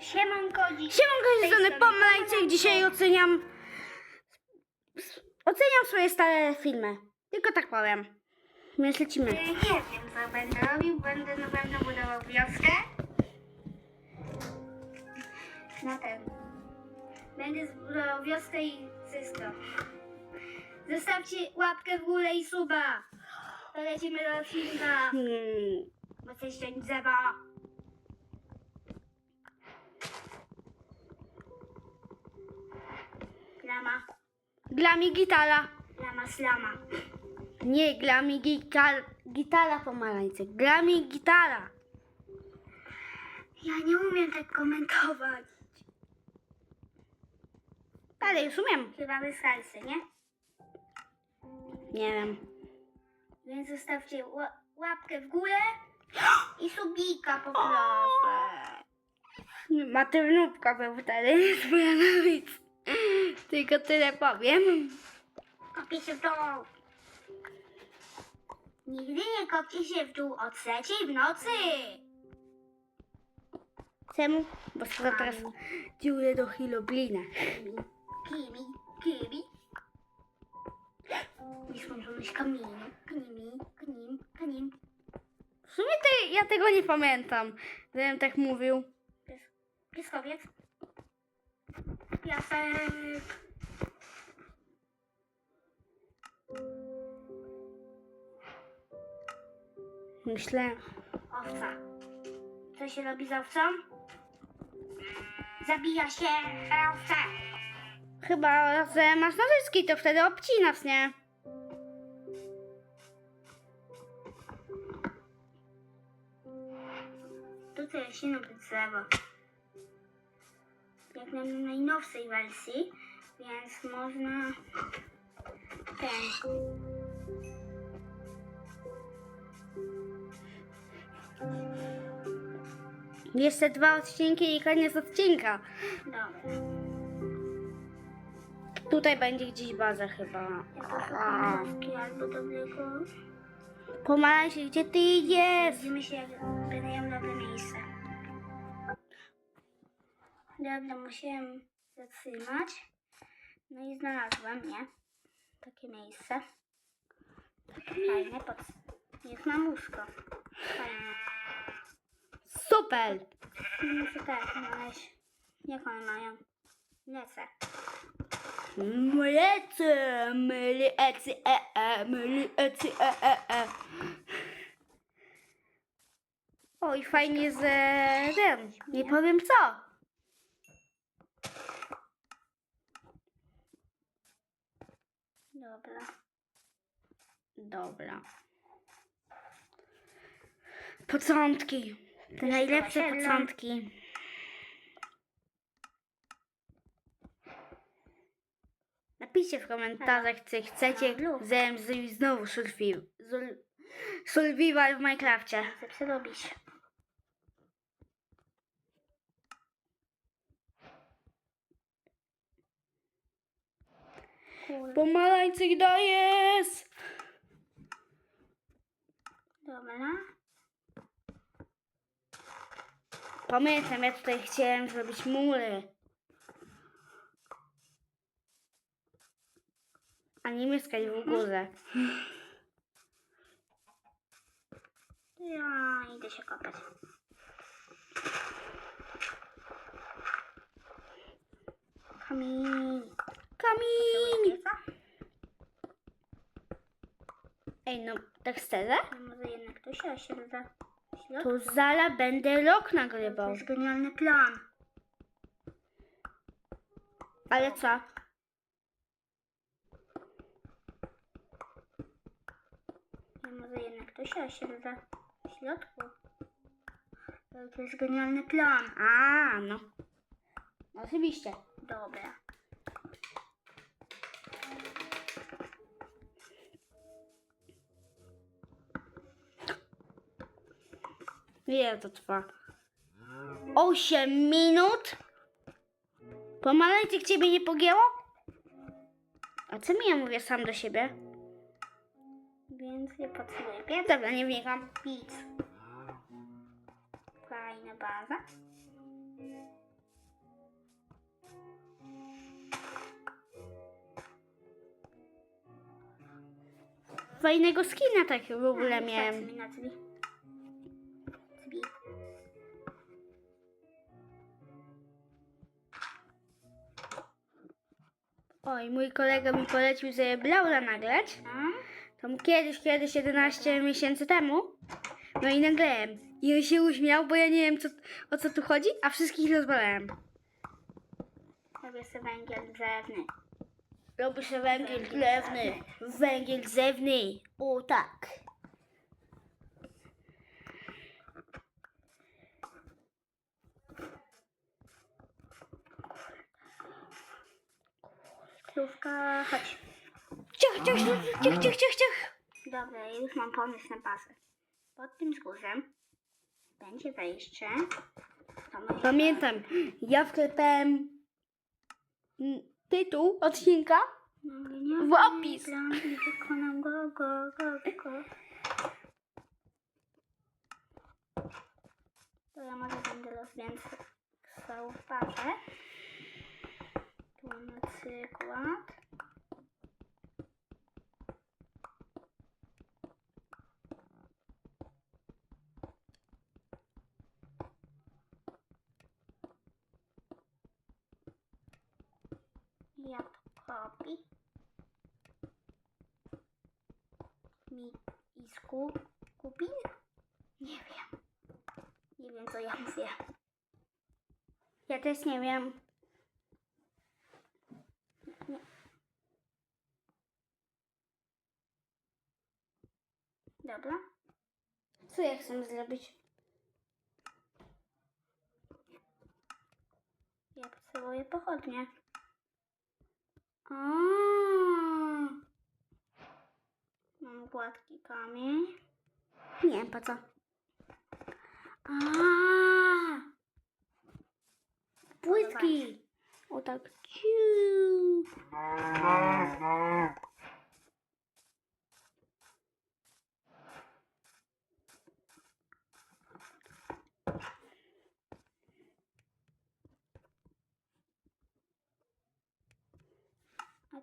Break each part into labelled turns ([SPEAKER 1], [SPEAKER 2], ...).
[SPEAKER 1] Siemanko.
[SPEAKER 2] Siemanko, z
[SPEAKER 1] tej
[SPEAKER 2] strony Pomarańczyk. Dzisiaj oceniam... Oceniam swoje stare filmy. Tylko tak powiem. Więc lecimy.
[SPEAKER 1] Nie wiem, co będę robił. Będę na pewno budował wioskę. Na ten. Będę zbudował wioskę i wszystko. Zostawcie łapkę w górę i suba. To lecimy do filma.
[SPEAKER 2] Hmm.
[SPEAKER 1] Bo coś się drzewa. Lama,
[SPEAKER 2] Dla mi gitara.
[SPEAKER 1] lama, slama.
[SPEAKER 2] Nie, dla mi gitar... gitara pomarańczyk. Dla mi gitara.
[SPEAKER 1] Ja nie umiem tak komentować.
[SPEAKER 2] Ale już umiem.
[SPEAKER 1] Chyba wystarczy, nie?
[SPEAKER 2] Nie wiem.
[SPEAKER 1] Więc zostawcie ła- łapkę w górę i subika poproszę.
[SPEAKER 2] Maternówka był wtedy z Bojanowic. Tylko tyle powiem.
[SPEAKER 1] Kopię się w dół. Nigdy nie kopcie się w dół o trzeciej w nocy.
[SPEAKER 2] Czemu? Bo skoro teraz dziurę do Hiloblina.
[SPEAKER 1] Kimi, kimi. Nieskończoność kamieniu. Knimi, knim, knim.
[SPEAKER 2] W sumie ja tego nie pamiętam, żebym tak mówił.
[SPEAKER 1] Pies, pieskowiec. Piasek.
[SPEAKER 2] Myślę,
[SPEAKER 1] Owca. Co się robi z owcą? Zabija się owcę.
[SPEAKER 2] chyba, że masz nożyczki, to wtedy obcinasz, nie?
[SPEAKER 1] Tutaj rośnie nowe drzewo. Na najnowszej wersji, więc można ten.
[SPEAKER 2] Jeszcze dwa odcinki i koniec odcinka.
[SPEAKER 1] Dobra.
[SPEAKER 2] Tutaj będzie gdzieś baza chyba.
[SPEAKER 1] Nowki albo dobrego.
[SPEAKER 2] Pomarańczy, gdzie ty idziesz?
[SPEAKER 1] Widzimy się, jak będę dobre miejsce. Dobra, musiałem zatrzymać. No i znalazłem, nie? Takie miejsce. Fajne. Pod... Jest mam łóżko. Fajne.
[SPEAKER 2] Super!
[SPEAKER 1] Muszę tak znaleźć. Jak one mają? Lecę.
[SPEAKER 2] Mlece, myli ecy e e, myli ecy e e e. Oj, fajnie z e, tym. Nie powiem co.
[SPEAKER 1] Dobra.
[SPEAKER 2] Dobra. Początki. Te najlepsze początki. Napiszcie w komentarzach, czy chcecie,
[SPEAKER 1] Lub.
[SPEAKER 2] żebym zrobił znowu survival, w Minecrafcie.
[SPEAKER 1] Chcę przerobić. Kurde.
[SPEAKER 2] Pomarańczyk dajesz!
[SPEAKER 1] Dobra.
[SPEAKER 2] Pamiętam, ja tutaj chciałem zrobić mury. A nie mieszkać w górze.
[SPEAKER 1] Ja idę się kopać. Kamień.
[SPEAKER 2] Ej, no tak szczerze?
[SPEAKER 1] No może jednak to się osiedla.
[SPEAKER 2] To zala będę rok
[SPEAKER 1] To
[SPEAKER 2] nagrywał.
[SPEAKER 1] jest genialny plan.
[SPEAKER 2] Ale co?
[SPEAKER 1] No może jednak to się osiedla w środku. To jest genialny plan.
[SPEAKER 2] A, no. Oczywiście.
[SPEAKER 1] Dobra.
[SPEAKER 2] Ile to trwa? 8 minut? Pomaleńczyk ciebie nie pogięło? A co mi ja mówię sam do siebie?
[SPEAKER 1] Więc nie potrzebuję.
[SPEAKER 2] Dobra, nie biegam.
[SPEAKER 1] Nic. Fajna baza.
[SPEAKER 2] Fajnego skina takiego w ogóle miałem. Oj, mój kolega mi polecił sobie Blaura nagrać.
[SPEAKER 1] A?
[SPEAKER 2] Tam kiedyś, kiedyś, 11 miesięcy temu. No i nagrałem. I on się uśmiał, bo ja nie wiem co, o co tu chodzi, a wszystkich rozwalałem.
[SPEAKER 1] Robię sobie węgiel drzewny.
[SPEAKER 2] Robi się węgiel glewny. Węgiel drzewny. O tak.
[SPEAKER 1] Krówka, chodź.
[SPEAKER 2] Ciach, ciach, ciach, ciach, ciach, ciach.
[SPEAKER 1] Dobra, już mam pomysł na bazę. Pod tym wzgórzem będzie wejście. To może-
[SPEAKER 2] Pamiętam, ja wklepałem mm, tytuł odcinka. W opis.
[SPEAKER 1] Plan i wykonam go, go, go, go. To ja może będę rozwiązał bazę. Tu na przykład. Ja to kopi. Mi i sku, kupin? Nie wiem. Nie wiem co ja mówię.
[SPEAKER 2] Ja też nie wiem.
[SPEAKER 1] Dobra.
[SPEAKER 2] Chcę zrobić?
[SPEAKER 1] Ja potrzebuję pochodnie.
[SPEAKER 2] A,
[SPEAKER 1] Mam gładki kamień.
[SPEAKER 2] nie wiem po co. A, płytki. O tak. Ciu.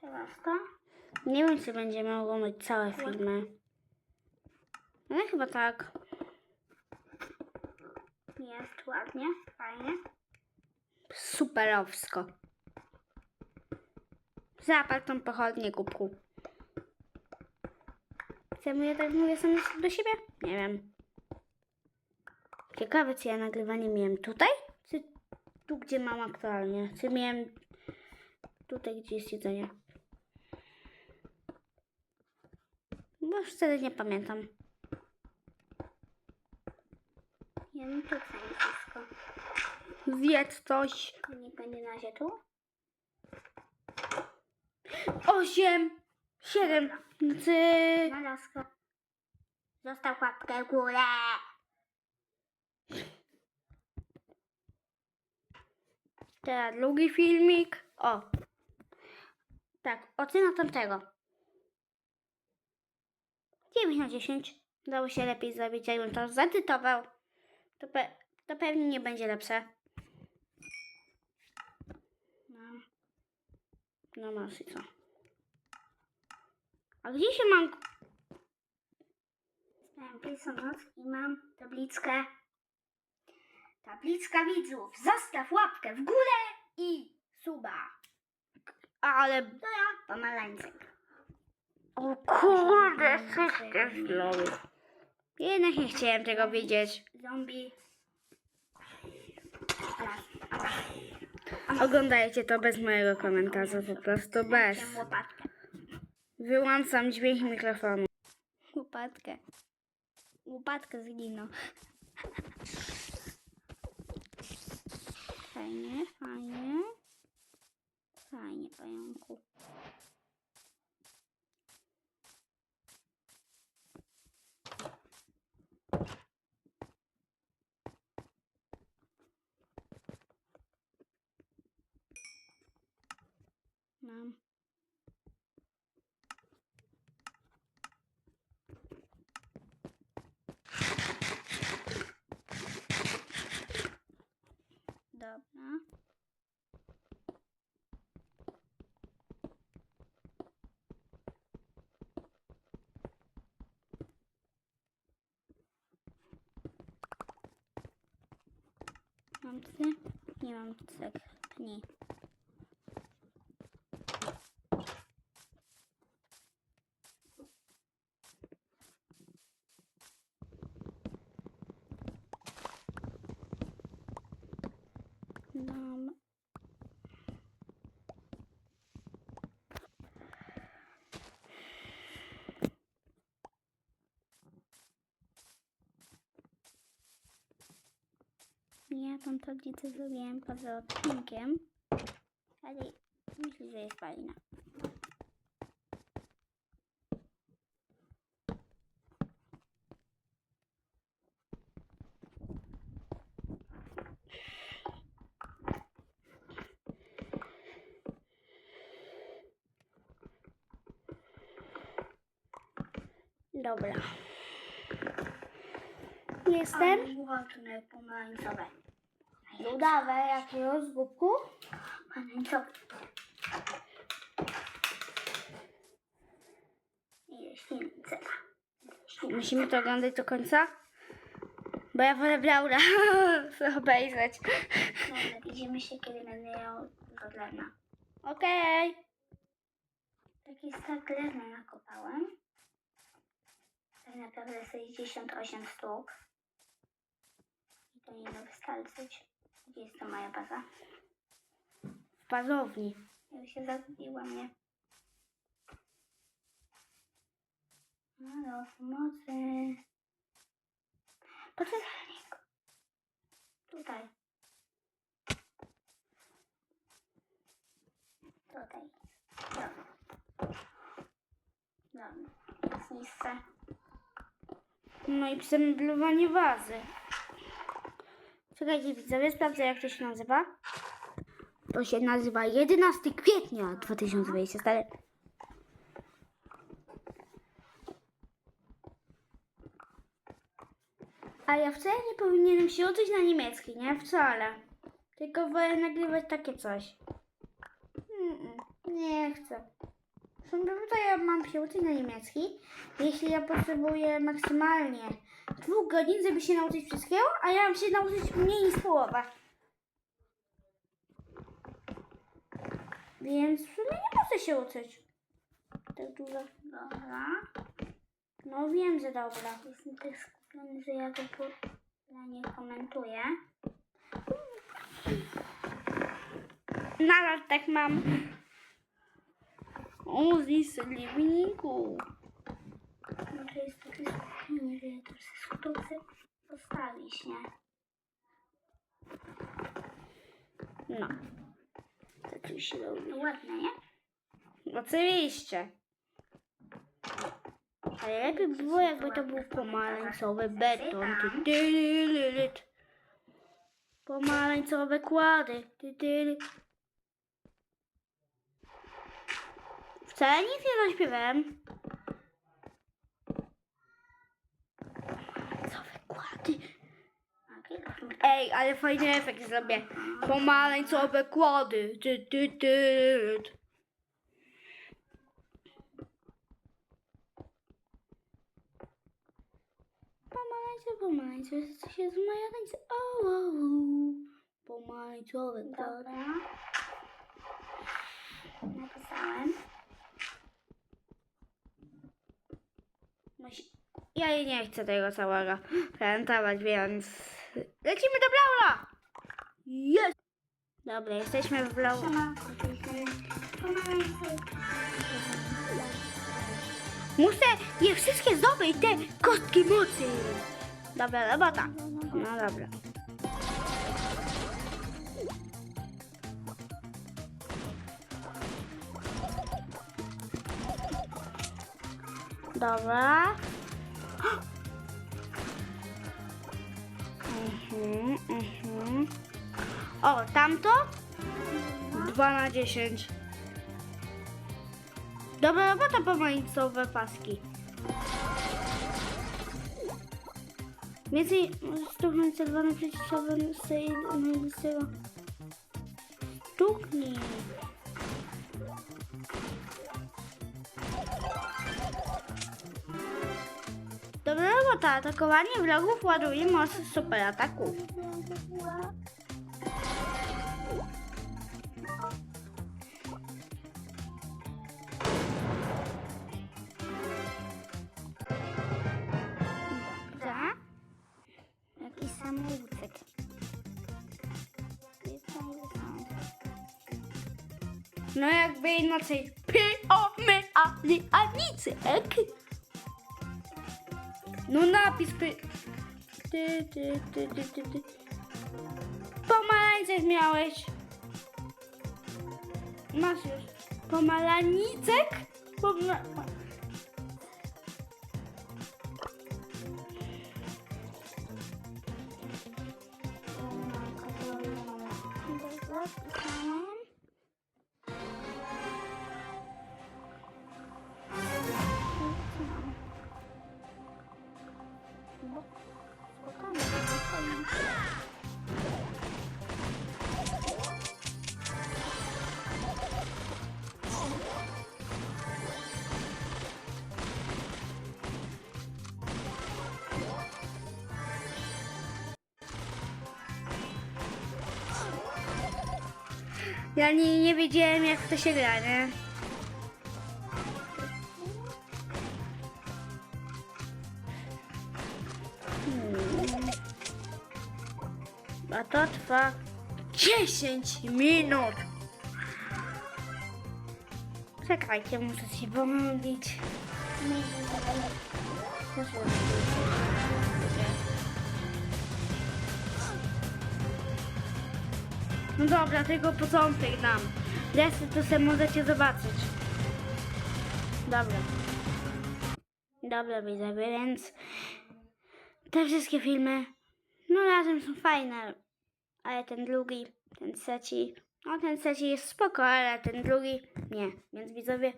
[SPEAKER 1] Teraz to?
[SPEAKER 2] Nie wiem, czy będziemy oglądać całe filmy. Ale chyba tak.
[SPEAKER 1] Jest ładnie, fajnie.
[SPEAKER 2] Superowsko. Zapal tą pochodnię, kubku. Chcemy je tak mówię sam do siebie? Nie wiem. Ciekawe, czy ja nagrywanie miałem tutaj? Czy tu, gdzie mam aktualnie? Czy miałem tutaj, gdzie jest jedzenie? Bo już wtedy nie pamiętam.
[SPEAKER 1] Ja mi tu wszystko.
[SPEAKER 2] Zjedz coś.
[SPEAKER 1] Nie będzie na razie tu?
[SPEAKER 2] Osiem, siedem, trzy,
[SPEAKER 1] Znalazł Zostaw łapkę w górę.
[SPEAKER 2] Teraz drugi filmik. O. Tak, ocena tamtego. 9 na 10. Dało się lepiej zrobić, jakbym to. To, pe to pewnie nie będzie lepsze.
[SPEAKER 1] No.
[SPEAKER 2] No masz i co. A gdzie się mam...
[SPEAKER 1] Miałem pierwszą noc i mam tablickę. Tablicka widzów. Zostaw łapkę w górę i suba.
[SPEAKER 2] Ale...
[SPEAKER 1] To ja, pomarańczyk.
[SPEAKER 2] O kurde, też zrobił. Jednak nie chciałem tego widzieć.
[SPEAKER 1] Zombie.
[SPEAKER 2] Oglądajcie to bez mojego komentarza, po prostu bez. Wyłączam dźwięk mikrofonu. Łopatkę. Łopatkę zginął. Fajnie, fajnie. Fajnie, pająku. tam. Dobra. Mam psy? Nie mam psek. Nie. Ja tą tablicę zrobiłem poza odcinkiem, ale myślę, że jest fajna. Dobra. Jestem.
[SPEAKER 1] Ładne pomarańczowe.
[SPEAKER 2] Udawe jakiegoś.
[SPEAKER 1] Pomarańczowe. I ślinica.
[SPEAKER 2] Musimy to oglądać do końca? Bo ja wolę chcę obejrzeć.
[SPEAKER 1] Dobra, widzimy się, kiedy będę ją do drewna.
[SPEAKER 2] Okej.
[SPEAKER 1] Taki stak drewna nakopałem. Tak naprawdę 68 sztuk. I to nie wystarczyć. Gdzie jest to moja baza?
[SPEAKER 2] W bazowni.
[SPEAKER 1] Ja się zagubiłam, nie? Halo, pomocy. Poczekaj. Tutaj. Tutaj. Dobra. Dobra. Jest miejsce.
[SPEAKER 2] No i przemeblowanie wazy. Czekajcie widzowie, sprawdzę jak to się nazywa. To się nazywa 11 kwietnia 2024. A ja wcale nie powinienem się uczyć na niemiecki, nie? Wcale. Tylko wolę nagrywać takie coś. Nie chcę. Sądzę, że ja mam się uczyć na niemiecki, jeśli ja potrzebuję maksymalnie dwóch godzin, żeby się nauczyć wszystkiego, a ja mam się nauczyć mniej niż połowę. Więc w sumie nie muszę się uczyć. Tak dużo.
[SPEAKER 1] Dobra.
[SPEAKER 2] No wiem, że dobra.
[SPEAKER 1] Jestem tak skupiony, że ja to ja nie komentuję.
[SPEAKER 2] Nadal tak mam. O, zliselniku.
[SPEAKER 1] Może jest takie skupienie, że ja to wszystko chcę postawić, nie?
[SPEAKER 2] No. Tak już się robi.
[SPEAKER 1] No ładne, nie?
[SPEAKER 2] Oczywiście. Ale lepiej by było, jakby to był pomarańczowy beton. Pomarańczowe kłady. Wcale nic nie zaśpiewałem. Pomarańczowe kłady.
[SPEAKER 1] A kilka sztuk.
[SPEAKER 2] Ej, ale fajny efekt zrobię. Pomarańczowe kłady. Ty, ty, ty. Pomarańcze, pomarańcze, co się z moja tańce. O, o, o. Pomarańczowe.
[SPEAKER 1] Dobra. Napisałem.
[SPEAKER 2] Ja jej nie chcę tego całego prezentować, więc lecimy do Blaula! Jest! Dobra, jesteśmy w
[SPEAKER 1] pomarańcze.
[SPEAKER 2] Muszę je wszystkie zdobyć, te kostki mocy. Dobra robota. No dobra. Dobra. O, tamto? 2 na 10. Dobra robota, pomarańcowe paski. Więcej stuknąć czerwonym przyciskowym z tej najbliższego. Stuknij. Dobra robota, atakowanie wrogów ładuje moc super ataku. No jakby inaczej. P, o, my, a, nie, a nic. No napis py... Ty, ty, ty, ty, ty, ty. Pomarańczek miałeś. Masz już. Pomaranicek? Poma... Ja nie, nie wiedziałem jak to się gra, nie? Hmm. A to trwa 10 minut. Czekajcie, muszę się pomodlić. No dobra, tylko początek dam. Resztę to sobie możecie zobaczyć. Dobra. Dobra, widzowie, więc te wszystkie filmy, no razem są fajne, ale ten drugi, ten trzeci, no ten trzeci jest spoko, ale ten drugi nie. Więc widzowie,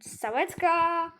[SPEAKER 2] całeczka!